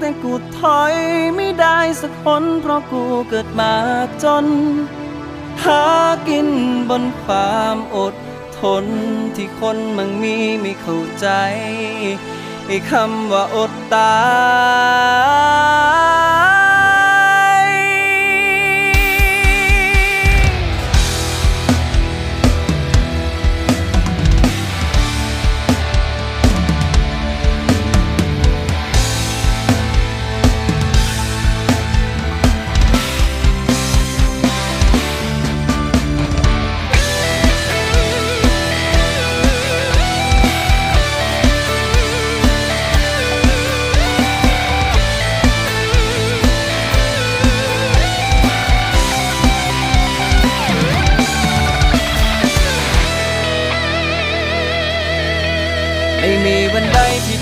แต่กูถอยไม่ได้สักคนเพราะกูเกิดมาจน หากินบนความอดทนที่คนมังมีไม่เข้าใจไอ้คำว่าอดตาย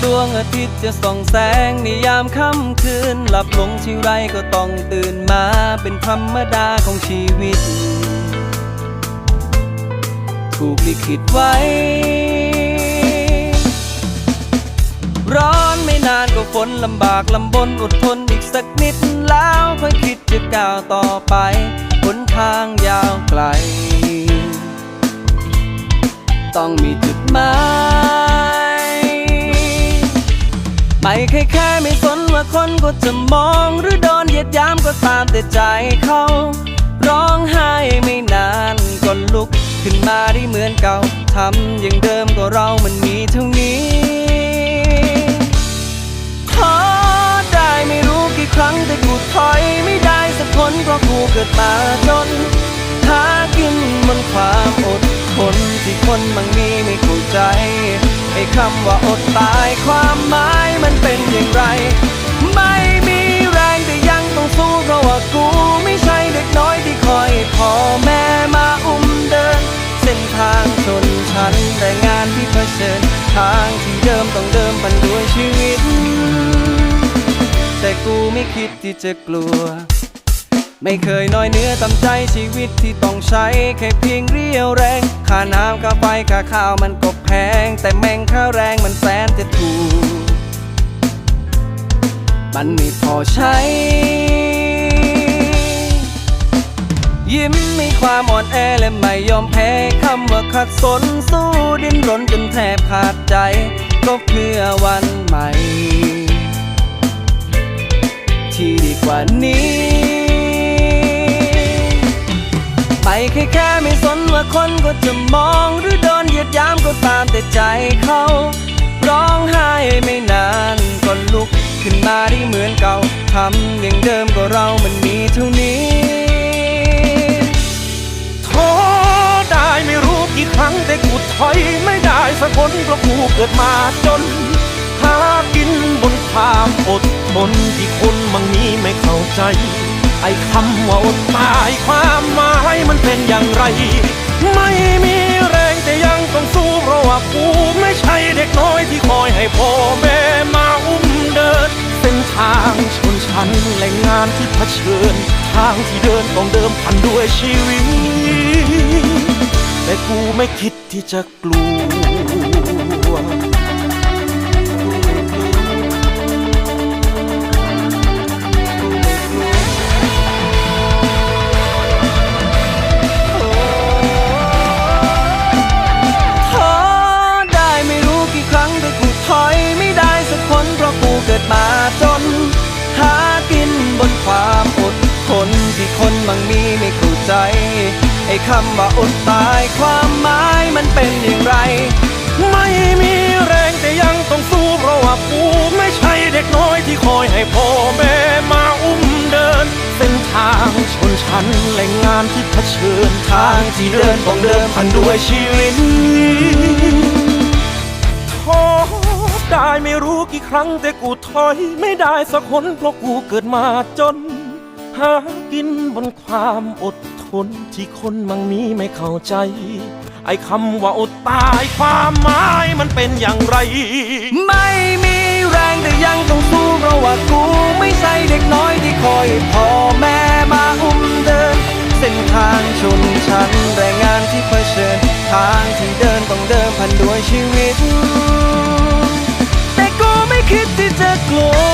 ดวงอาทิตย์จะส่องแสงในยามค่ำคืน หลับหลงที่ไรก็ต้องตื่นมาเป็นธรรมดาของชีวิต ถูกลิขิตไว้ ร้อนไม่นานก็ฝนลำบากลำบนอดทนอีกสักนิด แล้วค่อยคิดจะก้าวต่อไปหนทางยาวไกล ต้องมีจุดหมาย ไม่แค่แค่ไม่สนว่าคนก็จะมองหรือโดนเหยียดยามก็ตามแต่ใจเขาร้องไห้ไม่นานก็ลุก ขึ้นมาได้เหมือนเก่าทำอย่างเดิมก็เรามันมีเท่านี้ท้อได้ไม่รู้กี่ครั้งแต่กูถอยไม่ได้สักคนเพราะกูเกิดมาจนหากินบนความ อดทนที่คนบางมีไม่เข้าใจไอ้คำว่าอดตายความหมายมันเป็นอย่างไร ไม่มีแรงแต่ยังต้องสู้เพราะว่ากูไม่ใช่เด็กน้อยที่คอยพ่อแม่มาอุ้มเดิน เส้นทางชนชั้นแต่งานที่เผชิญ ทางที่เดิมต้องเดิมพันด้วยชีวิต แต่กูไม่คิดที่จะกลัว ไม่เคยน้อยเนื้อตำใจชีวิตที่ต้องใช้ แค่เพียงเรียวแรง ค่าน้ำค่าไฟค่าข้าวมันก็แพง แต่แม่งค่าแรงมันแสนจะถูก มันไม่พอใช้ ยิ้มมีความอ่อนแอและไม่ยอมแพ้คำว่าขัดสนสู้ดิ้นรนจนแทบขาดใจ ก็เพื่อวันใหม่ ที่ดีกว่านี้ แค่แค่ไม่สนว่าคนก็จะมองหรือโดนเหยียดยามก็ตามแต่ใจเขา ร้องไห้ไม่นานก็ลุกขึ้นมาได้เหมือนเก่าทำอย่างเดิมก็เรามันมีเท่านี้ท้อได้ไม่รู้กี่ครั้งแต่กูถอยไม่ได้สักคนเพราะกูเกิดมาจนหากินบนความอดทนที่คนบางมีไม่เข้าใจ ไอ้คำว่าอดตายความหมาย มันเป็นอย่างไร ไม่มีแรงแต่ยังต้องสู้เพราะว่ากูไม่ใช่เด็กน้อยที่คอยให้พ่อแม่มาอุ้มเดิน เส้นทางชนชั้นและงานที่เผชิญ ทางที่เดินต้องเดิมพันด้วยชีวิต แต่กูไม่คิดที่จะกลัว ใจไอ้คำว่าอดตายความหมายมันเป็นอย่างไร ไม่มีแรงแต่ยังต้องสู้เพราะว่ากูไม่ใช่เด็กน้อยที่คอยให้พ่อแม่มาอุ้มเดิน เส้นทางชนชั้นและงานที่เผชิญทางที่เดินต้องเดิมพันด้วยชีวิตท้อได้ไม่รู้กี่ครั้งแต่กูถอยไม่ได้สักคนเพราะกูเกิดมาจนหา กินบนความอดทนที่คนมังมีไม่เข้าใจ ไอ้คำว่าอดตายความหมายมันเป็นอย่างไร ไม่มีแรงแต่ยังต้องสู้เพราะว่ากูไม่ใช่เด็กน้อยที่คอยพ่อแม่มาอุ้มเดิน เส้นทางชนชั้นแรงงานที่เผชิญ ทางที่เดินต้องเดิมพันด้วยชีวิต แต่กูไม่คิดที่จะกลัว